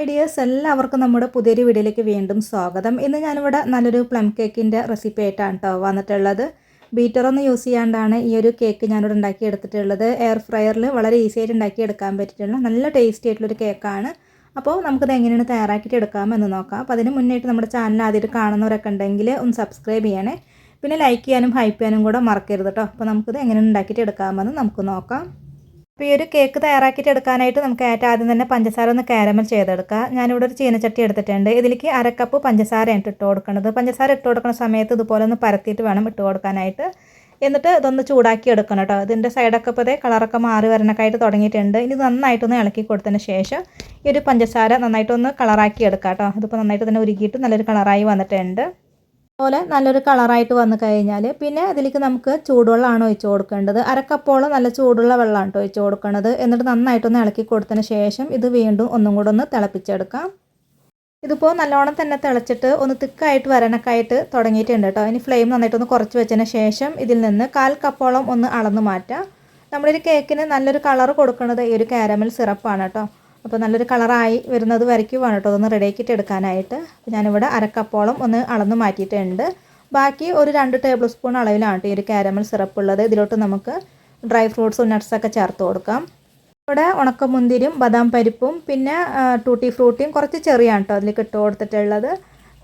Ideas എല്ലാവർക്കും നമ്മുടെ പുതിയൊരു വീഡിയോയിലേക്ക് വീണ്ടും സ്വാഗതം. ഇന്ന് ഞാനിവിടെ നല്ലൊരു പ്ലം കേക്കിന്റെ റെസിപ്പി ആയിട്ടാണ് കേട്ടോ വന്നിട്ടുള്ളത്. ബീറ്റർ ബീറ്ററൊന്നും യൂസ് ചെയ്യാണ്ടാണ് ഈ ഒരു കേക്ക് ഞാനിവിടെ ഉണ്ടാക്കി എടുത്തിട്ടുള്ളത് എയർ ഫ്രയറിൽ വളരെ ഈസി ആയിട്ട് ഉണ്ടാക്കി എടുക്കാൻ പറ്റിയിട്ടുള്ള നല്ല ടേസ്റ്റി ആയിട്ടുള്ളൊരു കേക്കാണ്. അപ്പോൾ നമുക്കത് എങ്ങനെയാണ് തയ്യാറാക്കിയിട്ട് എടുക്കാമെന്ന് നോക്കാം. അപ്പോൾ അതിന് മുന്നേറ്റ് നമ്മുടെ ചാനൽ ആദ്യമായിട്ട് കാണുന്നവരൊക്കെ ഉണ്ടെങ്കിൽ ഒന്ന് സബ്സ്ക്രൈബ് ചെയ്യണേ. പിന്നെ ലൈക്ക് ചെയ്യാനും ഹൈപ്പ് ചെയ്യാനും കൂടെ മറക്കരുത് കേട്ടോ. അപ്പോൾ നമുക്കത് എങ്ങനെയാണ് ഉണ്ടാക്കിയിട്ട് എടുക്കാമെന്ന് നമുക്ക് നോക്കാം. അപ്പോൾ ഈ ഒരു കേക്ക് തയ്യാറാക്കിയിട്ട് എടുക്കാനായിട്ട് നമുക്ക് ഏറ്റവും ആദ്യം തന്നെ പഞ്ചസാര ഒന്ന് കാരമൽ ചെയ്തെടുക്കുക ഞാനിവിടെ ഒരു ചീനച്ചട്ടി എടുത്തിട്ടുണ്ട്. ഇതിലേക്ക് അരക്കപ്പ് പഞ്ചസാരയാണ് ഇട്ട് കൊടുക്കുന്നത്. പഞ്ചസാര ഇട്ട് കൊടുക്കുന്ന സമയത്ത് ഇതുപോലെ ഒന്ന് പരത്തിയിട്ട് വേണം ഇട്ട് കൊടുക്കാനായിട്ട്. എന്നിട്ട് ഇതൊന്ന് ചൂടാക്കി എടുക്കണം കേട്ടോ. ഇതിന്റെ സൈഡൊക്കെ ഇപ്പോൾ കളറൊക്കെ മാറി വരണക്കായിട്ട് തുടങ്ങിയിട്ടുണ്ട്. ഇനി നന്നായിട്ടൊന്ന് ഇളക്കി കൊടുത്തതിന് ശേഷം ഈ ഒരു പഞ്ചസാര നന്നായിട്ടൊന്ന് കളറാക്കി എടുക്കാം കേട്ടോ. ഇതിപ്പോൾ നന്നായിട്ട് തന്നെ ഉരുക്കിയിട്ട് നല്ലൊരു കളറായി വന്നിട്ടുണ്ട്. അതുപോലെ നല്ലൊരു കളറായിട്ട് വന്നു കഴിഞ്ഞാൽ പിന്നെ അതിലേക്ക് നമുക്ക് ചൂടുവെള്ളമാണ് ഒഴിച്ച് കൊടുക്കേണ്ടത്. അരക്കപ്പോളം നല്ല ചൂടുള്ള വെള്ളമാണ് കേട്ടോ ഒഴിച്ച് കൊടുക്കേണ്ടത് എന്നിട്ട് നന്നായിട്ടൊന്ന് ഇളക്കി കൊടുത്തതിന് ശേഷം ഇത് വീണ്ടും ഒന്നും കൂടെ ഒന്ന് തിളപ്പിച്ചെടുക്കാം. ഇതിപ്പോൾ നല്ലോണം തന്നെ തിളച്ചിട്ട് ഒന്ന് തിക്കായിട്ട് വരാനൊക്കെയായിട്ട് തുടങ്ങിയിട്ടുണ്ട് കേട്ടോ ഇനി ഫ്ലെയിം നന്നായിട്ടൊന്ന് കുറച്ച് വെച്ചതിന് ശേഷം ഇതിൽ നിന്ന് കാൽ കപ്പോളം ഒന്ന് അളന്ന് മാറ്റാം. നമ്മുടെ ഒരു കേക്കിന് നല്ലൊരു കളർ കൊടുക്കുന്നത് ഈ ഒരു കാരമൽ സിറപ്പാണ് കേട്ടോ അപ്പോൾ നല്ലൊരു കളറായി വരുന്നത് വരയ്ക്കുവാണ് വേണം കേട്ടോ. അതൊന്ന് റെഡിയാക്കിയിട്ട് എടുക്കാനായിട്ട്. ഞാനിവിടെ അരക്കപ്പോളം ഒന്ന് അളന്ന് മാറ്റിയിട്ടുണ്ട്. ബാക്കി ഒരു രണ്ട് ടേബിൾ സ്പൂൺ അളവിലാണ് ഈ ഒരു കാരമൽ സിറപ്പ് ഉള്ളത്. ഇതിലോട്ട് നമുക്ക് ഡ്രൈ ഫ്രൂട്ട്സും നട്ട്സൊക്കെ ചേർത്ത് കൊടുക്കാം. ഇവിടെ ഉണക്കമുന്തിരിയും ബദാം പരിപ്പും പിന്നെ ടൂട്ടി ഫ്രൂട്ടിയും കുറച്ച് ചെറിയാണ് കേട്ടോ അതിലേക്ക് ഇട്ട് കൊടുത്തിട്ടുള്ളത്.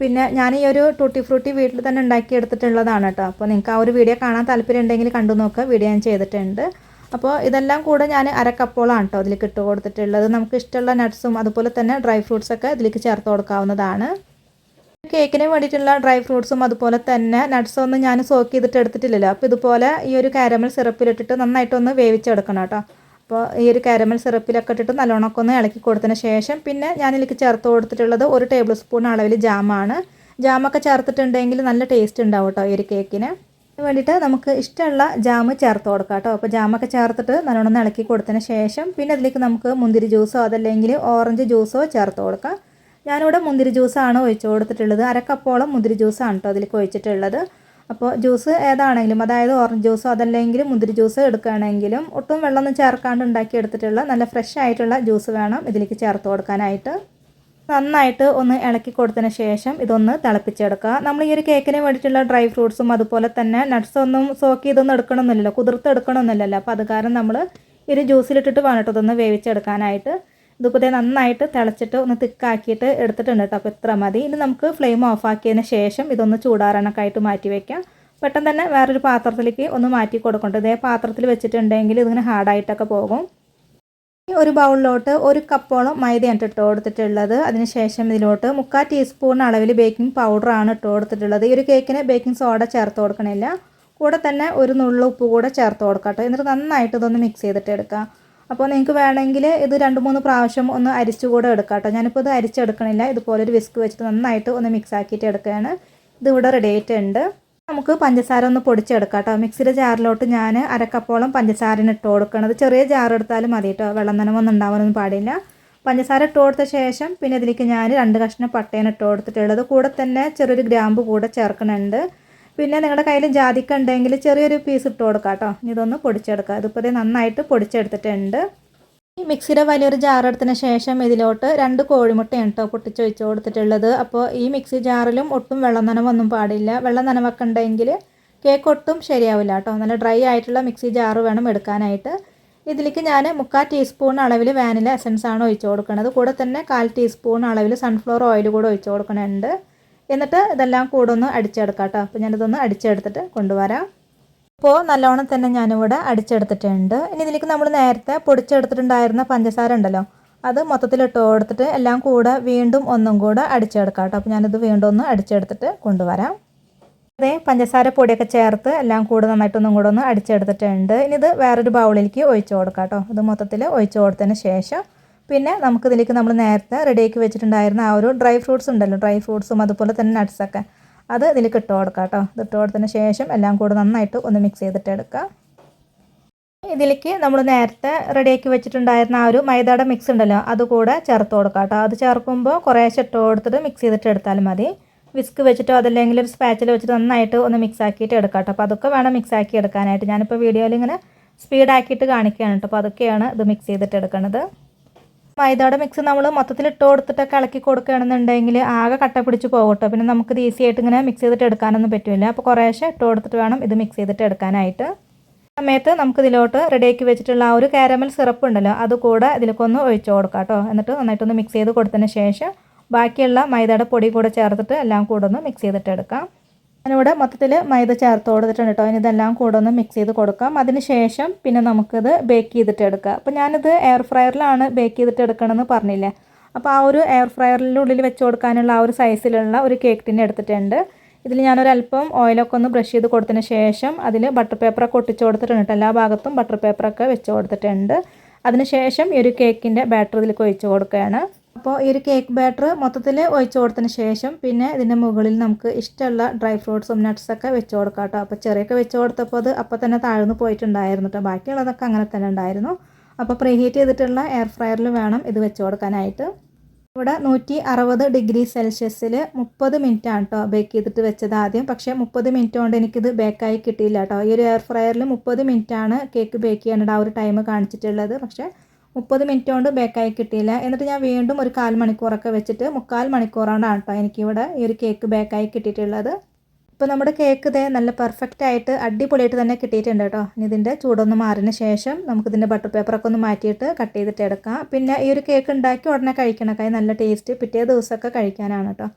പിന്നെ ഞാൻ ഈ ഒരു ടൂട്ടി ഫ്രൂട്ടി വീട്ടിൽ തന്നെ ഉണ്ടാക്കി എടുത്തിട്ടുള്ളതാണ് കേട്ടോ. അപ്പോൾ നിങ്ങൾക്ക് ആ ഒരു വീഡിയോ കാണാൻ താല്പര്യം ഉണ്ടെങ്കിൽ കണ്ടു നോക്കുക വീഡിയോ ഞാൻ ചെയ്തിട്ടുണ്ട്. അപ്പോൾ ഇതെല്ലാം കൂടെ ഞാൻ അരക്കപ്പോളാണ് കേട്ടോ അതിലേക്ക് ഇട്ട് കൊടുത്തിട്ടുള്ളത്. നമുക്ക് ഇഷ്ടമുള്ള നട്ട്സും അതുപോലെ തന്നെ ഡ്രൈ ഫ്രൂട്ട്സൊക്കെ ഇതിലേക്ക് ചേർത്ത് കൊടുക്കാവുന്നതാണ്. കേക്കിന് വേണ്ടിയിട്ടുള്ള ഡ്രൈ ഫ്രൂട്ട്സും അതുപോലെ തന്നെ നട്ട്സും ഒന്നും ഞാൻ സോക്ക് ചെയ്തിട്ട് എടുത്തിട്ടില്ലല്ലോ. അപ്പോൾ ഇതുപോലെ ഈ ഒരു കാരമൽ സിറപ്പിലിട്ടിട്ട് നന്നായിട്ടൊന്ന് വേവിച്ചെടുക്കണം കേട്ടോ അപ്പോൾ ഈ ഒരു കാരമൽ സിറപ്പിലൊക്കെ ഇട്ടിട്ട് നല്ലോണമൊക്കെ ഒന്ന് ഇളക്കി കൊടുത്തതിന് ശേഷം പിന്നെ ഞാനിതിലേക്ക് ചേർത്ത് കൊടുത്തിട്ടുള്ളത് ഒരു ടേബിൾ സ്പൂൺ അളവിൽ ജാമാണ്. ജാമൊക്കെ ചേർത്തിട്ടുണ്ടെങ്കിൽ നല്ല ടേസ്റ്റ് ഉണ്ടാവും കേട്ടോ ഈ ഒരു കേക്കിന് വേണ്ടിയിട്ട് നമുക്ക് ഇഷ്ടമുള്ള ജാമ് ചേർത്ത് കൊടുക്കാം കേട്ടോ. അപ്പോൾ ജാമൊക്കെ ചേർത്തിട്ട് നല്ലോണം ഇളക്കി കൊടുത്തതിന് ശേഷം പിന്നെ അതിലേക്ക് നമുക്ക് മുന്തിരി ജ്യൂസോ അതല്ലെങ്കിൽ ഓറഞ്ച് ജ്യൂസോ ചേർത്ത് കൊടുക്കാം. ഞാനിവിടെ മുന്തിരി ജ്യൂസാണ് ഒഴിച്ചു കൊടുത്തിട്ടുള്ളത്. അരക്കപ്പോളം മുന്തിരി ജ്യൂസാണ് കേട്ടോ അതിലേക്ക് ഒഴിച്ചിട്ടുള്ളത്. അപ്പോൾ ജ്യൂസ് ഏതാണെങ്കിലും അതായത് ഓറഞ്ച് ജ്യൂസോ അതല്ലെങ്കിൽ മുന്തിരി ജ്യൂസ് എടുക്കുകയാണെങ്കിലും ഒട്ടും വെള്ളമൊന്നും ചേർക്കാണ്ട് ഉണ്ടാക്കി എടുത്തിട്ടുള്ള നല്ല ഫ്രഷ് ആയിട്ടുള്ള ജ്യൂസ് വേണം ഇതിലേക്ക് ചേർത്ത് കൊടുക്കാനായിട്ട്. നന്നായിട്ട് ഒന്ന് ഇളക്കി കൊടുത്തതിന് ശേഷം ഇതൊന്ന് തിളപ്പിച്ചെടുക്കുക. നമ്മൾ ഈ ഒരു കേക്കിന് വേണ്ടിയിട്ടുള്ള ഡ്രൈ ഫ്രൂട്ട്സും അതുപോലെ തന്നെ നട്ട്സ് ഒന്നും സോക്ക് ചെയ്തൊന്നും എടുക്കണമെന്നില്ലല്ലോ കുതിർത്ത് എടുക്കണമെന്നില്ലല്ലോ അപ്പോൾ അത് കാരണം നമ്മൾ ഈ ഒരു ജ്യൂസിലിട്ടിട്ട് വേണം ഇതൊന്ന് വേവിച്ചെടുക്കാനായിട്ട്. ഇതിപ്പോൾ നന്നായിട്ട് തിളച്ചിട്ട് ഒന്ന് തിക്കാക്കിയിട്ട് എടുത്തിട്ടുണ്ട് കേട്ടോ അപ്പോൾ ഇത്ര മതി. ഇനി നമുക്ക് ഫ്ലെയിം ഓഫ് ആക്കിയതിന് ശേഷം ഇതൊന്ന് ചൂടാറാനൊക്കെ ആയിട്ട് മാറ്റി വയ്ക്കാം പെട്ടെന്ന് തന്നെ വേറൊരു പാത്രത്തിലേക്ക് ഒന്ന് മാറ്റി കൊടുക്കണ്ട. ഇതേ പാത്രത്തിൽ വെച്ചിട്ടുണ്ടെങ്കിൽ ഇതിങ്ങനെ ഹാർഡായിട്ടൊക്കെ പോകും. ഒരു ബൗളിലോട്ട് ഒരു കപ്പോളം മൈദയാണ് ഇട്ട് കൊടുത്തിട്ടുള്ളത്. അതിനുശേഷം ഇതിലോട്ട് മുക്കാൽ ടീസ്പൂൺ അളവിൽ ബേക്കിംഗ് പൗഡറാണ് ഇട്ട് കൊടുത്തിട്ടുള്ളത്. ഈ ഒരു കേക്കിന് ബേക്കിംഗ് സോഡ ചേർത്ത് കൊടുക്കണില്ല. കൂടെ തന്നെ ഒരു നുള്ളു ഉപ്പ് കൂടെ ചേർത്ത് കൊടുക്കട്ടെ എന്നിട്ട് നന്നായിട്ട് ഇതൊന്ന് മിക്സ് ചെയ്തിട്ട് എടുക്കാം. അപ്പോൾ നിങ്ങൾക്ക് വേണമെങ്കിൽ ഇത് രണ്ട് മൂന്ന് പ്രാവശ്യം ഒന്ന് അരിച്ചു കൂടെ എടുക്കാം കേട്ടോ. ഞാനിപ്പോൾ ഇത് അരിച്ചെടുക്കണില്ല. ഇതുപോലെ ഒരു വിസ്ക് വെച്ചിട്ട് നന്നായിട്ട് ഒന്ന് മിക്സ് ആക്കിയിട്ട് എടുക്കുകയാണ്. ഇതിവിടെ റെഡി ആയിട്ടുണ്ട്. നമുക്ക് പഞ്ചസാര ഒന്ന് പൊടിച്ചെടുക്കാം കേട്ടോ മിക്സിയുടെ ജാറിലോട്ട് ഞാൻ അരക്കപ്പോളം പഞ്ചസാരന് ഇട്ട് കൊടുക്കണത്. ചെറിയ ജാർ എടുത്താലും മതി കേട്ടോ വെള്ളം നനവൊന്നും ഉണ്ടാവാനൊന്നും പാടില്ല. പഞ്ചസാര ഇട്ട് കൊടുത്ത ശേഷം പിന്നെ ഇതിലേക്ക് ഞാൻ രണ്ട് കഷ്ണം പട്ടയാണ് ഇട്ട് കൊടുത്തിട്ടുള്ളത്. കൂടെ തന്നെ ചെറിയൊരു ഗ്രാമ്പ് കൂടെ ചേർക്കണുണ്ട്. പിന്നെ നിങ്ങളുടെ കയ്യിൽ ജാതിക്ക ഉണ്ടെങ്കിൽ ചെറിയൊരു പീസ് ഇട്ട് കൊടുക്കാം കേട്ടോ ഇതൊന്ന് പൊടിച്ചെടുക്കാം ഇതിപ്പോൾ നന്നായിട്ട് പൊടിച്ചെടുത്തിട്ടുണ്ട്. ഈ മിക്സിയുടെ വലിയൊരു ജാർ എടുത്തതിന് ശേഷം ഇതിലോട്ട് രണ്ട് കോഴിമുട്ടയാണ് കേട്ടോ പൊട്ടിച്ചൊഴിച്ച് കൊടുത്തിട്ടുള്ളത്. അപ്പോൾ ഈ മിക്സി ജാറിലും ഒട്ടും വെള്ളം നനവൊന്നും പാടില്ല. വെള്ളം നനവൊക്കെ ഉണ്ടെങ്കിൽ കേക്ക് ഒട്ടും ശരിയാവില്ല കേട്ടോ നല്ല ഡ്രൈ ആയിട്ടുള്ള മിക്സി ജാറ് വേണം എടുക്കാനായിട്ട്. ഇതിലേക്ക് ഞാൻ മുക്കാൽ ടീസ്പൂൺ അളവിൽ വാനില എസൻസ് ആണ് ഒഴിച്ചു കൊടുക്കുന്നത് കൂടെ തന്നെ കാൽ ടീസ്പൂൺ അളവിൽ സൺഫ്ലവർ ഓയിൽ കൂടെ ഒഴിച്ചു കൊടുക്കുന്നുണ്ട് എന്നിട്ട് ഇതെല്ലാം കൂടെ ഒന്ന് അടിച്ചെടുക്കാം കേട്ടോ അപ്പോൾ ഞാനിതൊന്ന് അടിച്ചെടുത്തിട്ട് കൊണ്ടുവരാം. അപ്പോൾ നല്ലോണം തന്നെ ഞാനിവിടെ അടിച്ചെടുത്തിട്ടുണ്ട്. ഇനി ഇതിലേക്ക് നമ്മൾ നേരത്തെ പൊടിച്ചെടുത്തിട്ടുണ്ടായിരുന്ന പഞ്ചസാര ഉണ്ടല്ലോ അത് മൊത്തത്തിൽ ഇട്ട് കൊടുത്തിട്ട് എല്ലാം കൂടെ വീണ്ടും ഒന്നും കൂടെ അടിച്ചെടുക്കാം കേട്ടോ. അപ്പോൾ ഞാനിത് വീണ്ടും ഒന്ന് അടിച്ചെടുത്തിട്ട് കൊണ്ടുവരാം. അതേ പഞ്ചസാര പൊടിയൊക്കെ ചേർത്ത് എല്ലാം കൂടെ നന്നായിട്ടൊന്നും കൂടെ ഒന്ന് അടിച്ചെടുത്തിട്ടുണ്ട്. ഇനി ഇത് വേറൊരു ബൗളിലേക്ക് ഒഴിച്ച് കൊടുക്കാം കേട്ടോ. ഇത് മൊത്തത്തിൽ ഒഴിച്ച് കൊടുത്തതിന് ശേഷം പിന്നെ നമുക്കിതിലേക്ക് നമ്മൾ നേരത്തെ റെഡിയാക്കി വെച്ചിട്ടുണ്ടായിരുന്ന ആ ഒരു ഡ്രൈ ഫ്രൂട്ട്സ് ഉണ്ടല്ലോ ഡ്രൈ ഫ്രൂട്ട്സും അതുപോലെ തന്നെ നട്ട്സൊക്കെ അത് ഇതിലേക്ക് ഇട്ട് കൊടുക്കാം കേട്ടോ. ഇട്ട് കൊടുത്തതിന് ശേഷം എല്ലാം കൂടെ നന്നായിട്ട് ഒന്ന് മിക്സ് ചെയ്തിട്ട് എടുക്കാം. ഇതിലേക്ക് നമ്മൾ നേരത്തെ റെഡിയാക്കി വെച്ചിട്ടുണ്ടായിരുന്ന ആ ഒരു മൈദയുടെ മിക്സ് ഉണ്ടല്ലോ അതുകൂടെ ചേർത്ത് കൊടുക്കാം കേട്ടോ. അത് ചേർക്കുമ്പോൾ കുറേശ്ശെ ഇട്ട് കൊടുത്തിട്ട് മിക്സ് ചെയ്തിട്ട് എടുത്താലും മതി. വിസ്ക് വെച്ചിട്ടോ അതല്ലെങ്കിൽ ഒരു സ്പാച്ചിൽ വെച്ചിട്ട് നന്നായിട്ട് ഒന്ന് മിക്സ് ആക്കിയിട്ട് എടുക്കാം കേട്ടോ. അപ്പോൾ അതൊക്കെ വേണം മിക്സ് ആക്കി എടുക്കാനായിട്ട്. ഞാനിപ്പോൾ വീഡിയോയിൽ ഇങ്ങനെ സ്പീഡാക്കിയിട്ട് കാണിക്കുകയാണ് കേട്ടോ. അപ്പോൾ അതൊക്കെയാണ് ഇത് മിക്സ് ചെയ്തിട്ട് എടുക്കുന്നത്. മൈദയുടെ മിക്സ് നമ്മൾ മൊത്തത്തിൽ ഇട്ട് കൊടുത്തിട്ടൊക്കെ ഇളക്കി കൊടുക്കുകയാണെന്നുണ്ടെങ്കിൽ ആകെ കട്ട പിടിച്ച് പോകും കേട്ടോ പിന്നെ നമുക്കിത് ഈസി ആയിട്ട് ഇങ്ങനെ മിക്സ് ചെയ്തിട്ട് എടുക്കാനൊന്നും പറ്റില്ല അപ്പോൾ കുറേശ്ശെ ഇട്ട് കൊടുത്തിട്ട് വേണം ഇത് മിക്സ് ചെയ്തിട്ട് എടുക്കാനായിട്ട്. സമയത്ത് നമുക്ക് ഇതിലോട്ട് റെഡിയാക്കി വെച്ചിട്ടുള്ള ആ ഒരു കാരമൽ സിറപ്പ് ഉണ്ടല്ലോ അത് കൂടെ ഇതിലേക്കൊന്ന് ഒഴിച്ചു കൊടുക്കാം കേട്ടോ എന്നിട്ട് നന്നായിട്ടൊന്ന് മിക്സ് ചെയ്ത് കൊടുത്തതിന് ശേഷം ബാക്കിയുള്ള മൈദയുടെ പൊടി കൂടെ ചേർത്തിട്ട് എല്ലാം കൂടെ ഒന്ന് മിക്സ് ചെയ്തിട്ട് എടുക്കാം. ഞാനിവിടെ മൊത്തത്തിൽ മൈദ ചേർത്ത് കൊടുത്തിട്ടുണ്ട് കേട്ടോ ഇനി ഇതെല്ലാം കൂടെ ഒന്ന് മിക്സ് ചെയ്ത് കൊടുക്കാം. അതിന് ശേഷം പിന്നെ നമുക്കിത് ബേക്ക് ചെയ്തിട്ട് എടുക്കാം. അപ്പോൾ ഞാനിത് എയർ ഫ്രയറിലാണ് ബേക്ക് ചെയ്തിട്ട് എടുക്കണമെന്ന് പറഞ്ഞില്ലേ? അപ്പോൾ ആ ഒരു എയർ ഫ്രയറിന്റെ ഉള്ളിൽ വെച്ച് കൊടുക്കാനുള്ള ആ ഒരു സൈസിലുള്ള ഒരു കേക്ക് ടിൻ എടുത്തിട്ടുണ്ട്. ഇതിൽ ഞാനൊരല്പം ഓയിലൊക്കെ ഒന്ന് ബ്രഷ് ചെയ്ത് കൊടുത്തതിന് ശേഷം അതിൽ ബട്ടർ പേപ്പറൊക്കെ ഒട്ടിച്ച് കൊടുത്തിട്ടുണ്ട് എല്ലാ ഭാഗത്തും ബട്ടർ പേപ്പറൊക്കെ വെച്ച് കൊടുത്തിട്ടുണ്ട്. അതിനുശേഷം ഈ ഒരു കേക്കിന്റെ ബാറ്റർ ഇതിലേക്ക് ഒഴിച്ച് കൊടുക്കുകയാണ്. അപ്പോൾ ഈ ഒരു കേക്ക് ബാറ്റർ മൊത്തത്തിൽ ഒഴിച്ചു കൊടുത്തതിന് ശേഷം പിന്നെ ഇതിന്റെ മുകളിൽ നമുക്ക് ഇഷ്ടമുള്ള ഡ്രൈ ഫ്രൂട്ട്സും നട്ട്സൊക്കെ വെച്ച് കൊടുക്കാം കേട്ടോ. അപ്പോൾ ചെറിയൊക്കെ വെച്ച് കൊടുത്തപ്പോൾ അത് അപ്പോൾ തന്നെ താഴ്ന്നു പോയിട്ടുണ്ടായിരുന്നു കേട്ടോ. ബാക്കിയുള്ളതൊക്കെ അങ്ങനെ തന്നെ ഉണ്ടായിരുന്നു. അപ്പോൾ പ്രീഹീറ്റ് ചെയ്തിട്ടുള്ള എയർ ഫ്രയറിൽ വേണം ഇത് വെച്ച് കൊടുക്കാനായിട്ട്. ഇവിടെ നൂറ്റി അറുപത് ഡിഗ്രി സെൽഷ്യസിൽ മുപ്പത് മിനിറ്റ് ആണ് കേട്ടോ ബേക്ക് ചെയ്തിട്ട് വെച്ചത് ആദ്യം. പക്ഷേ മുപ്പത് മിനിറ്റ് കൊണ്ട് എനിക്കിത് ബേക്കായി കിട്ടിയില്ല കേട്ടോ. ഈ ഒരു എയർ ഫ്രയറിൽ മുപ്പത് മിനിറ്റ് ആണ് കേക്ക് ബേക്ക് ചെയ്യേണ്ടത് ആ ഒരു ടൈം കാണിച്ചിട്ടുള്ളത്. പക്ഷേ മുപ്പത് മിനിറ്റ് കൊണ്ട് ബേക്കായി കിട്ടിയില്ല. എന്നിട്ട് ഞാൻ വീണ്ടും ഒരു കാൽ മണിക്കൂറൊക്കെ വെച്ചിട്ട് മുക്കാൽ മണിക്കൂറാണ് കേട്ടോ എനിക്കിവിടെ ഈ ഒരു കേക്ക് ബേക്കായി കിട്ടിയിട്ടുള്ളത്. ഇപ്പോൾ നമ്മുടെ കേക്ക് ഇതേ നല്ല പെർഫെക്റ്റ് ആയിട്ട് അടിപൊളിയായിട്ട് തന്നെ കിട്ടിയിട്ടുണ്ട് കേട്ടോ. ഇനി ഇതിന്റെ ചൂടൊന്ന് മാറിന് ശേഷം നമുക്കിതിന്റെ ബട്ടർ പേപ്പറൊക്കെ ഒന്ന് മാറ്റിയിട്ട് കട്ട് ചെയ്തിട്ട് എടുക്കാം. പിന്നെ ഈ ഒരു കേക്ക് ഉണ്ടാക്കി ഉടനെ കഴിക്കണക്കായി നല്ല ടേസ്റ്റ് പിറ്റേ ദിവസമൊക്കെ കഴിക്കാനാണ് കേട്ടോ.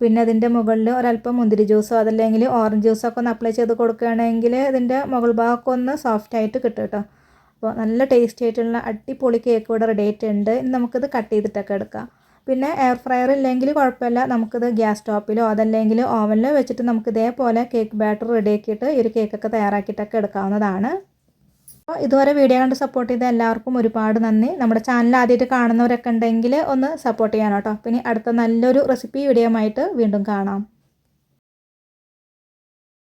പിന്നെ അതിന്റെ മുകളിൽ ഒരല്പം മുന്തിരി ജ്യൂസോ അതല്ലെങ്കിൽ ഓറഞ്ച് ജ്യൂസോ ഒക്കെ ഒന്ന് അപ്ലൈ ചെയ്ത് കൊടുക്കുകയാണെങ്കിൽ ഇതിന്റെ മുകൾ ഭാഗമൊക്കെ ഒന്ന് സോഫ്റ്റ് ആയിട്ട് കിട്ടും കേട്ടോ. അപ്പോൾ നല്ല ടേസ്റ്റി ആയിട്ടുള്ള അടിപൊളി കേക്ക് ഇവിടെ റെഡി ആയിട്ടുണ്ട്. ഇനി നമുക്കിത് കട്ട് ചെയ്തിട്ടൊക്കെ എടുക്കാം. പിന്നെ എയർ ഫ്രയർ ഇല്ലെങ്കിൽ കുഴപ്പമില്ല. നമുക്കിത് ഗ്യാസ് സ്റ്റോപ്പിലോ അതല്ലെങ്കിൽ ഓവനിലോ വെച്ചിട്ട് നമുക്ക് ഇതേപോലെ കേക്ക് ബാറ്റർ റെഡിയാക്കിയിട്ട് ഈ ഒരു കേക്കൊക്കെ തയ്യാറാക്കിയിട്ടൊക്കെ എടുക്കാവുന്നതാണ്. അപ്പോൾ ഇതുവരെ വീഡിയോ കണ്ട് സപ്പോർട്ട് ചെയ്ത എല്ലാവർക്കും ഒരുപാട് നന്ദി. നമ്മുടെ ചാനൽ ആദ്യമായിട്ട് കാണുന്നവരൊക്കെ ഉണ്ടെങ്കിൽ ഒന്ന് സപ്പോർട്ട് ചെയ്യാനോട്ടോ പിന്നെ അടുത്ത നല്ലൊരു റെസിപ്പി വീഡിയോ ആയിട്ട് വീണ്ടും കാണാം.